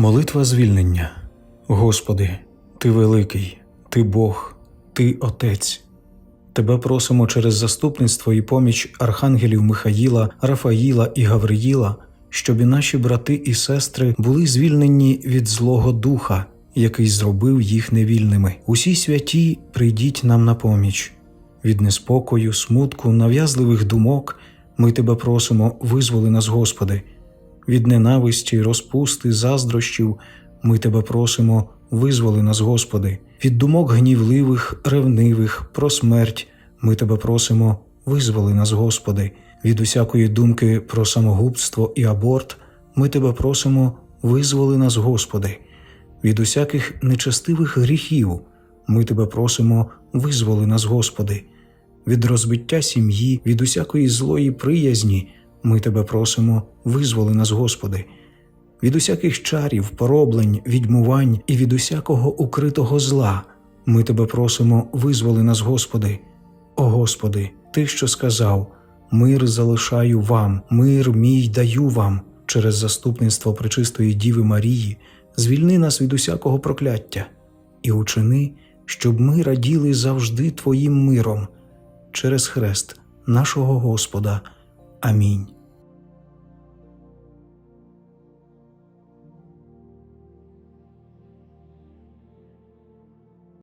Молитва звільнення. Господи, Ти великий, Ти Бог, Ти Отець. Тебе просимо через заступництво і поміч архангелів Михаїла, Рафаїла і Гавриїла, щоб і наші брати і сестри були звільнені від Злого Духа, який зробив їх невільними. Усі святі прийдіть нам на поміч. Від неспокою, смутку, нав'язливих думок ми тебе просимо, визволи нас, Господи. Від ненависті, розпусти, заздрощів ми тебе просимо, визволи нас, Господи. Від думок гнівливих, ревнивих, про смерть ми тебе просимо, визволи нас, Господи. Від усякої думки про самогубство і аборт ми тебе просимо, визволи нас, Господи. Від усяких нечестивих гріхів ми тебе просимо, визволи нас, Господи. Від розбиття сім'ї, від усякої злої приязні ми тебе просимо, визволи нас, Господи. Від усяких чарів, пороблень, відьмувань і від усякого укритого зла ми тебе просимо, визволи нас, Господи. О Господи, Ти, що сказав: Мир залишаю вам, мир мій даю вам через заступництво Пречистої Діви Марії, звільни нас від усякого прокляття і учини, щоб ми раділи завжди Твоїм миром через хрест нашого Господа. Амінь.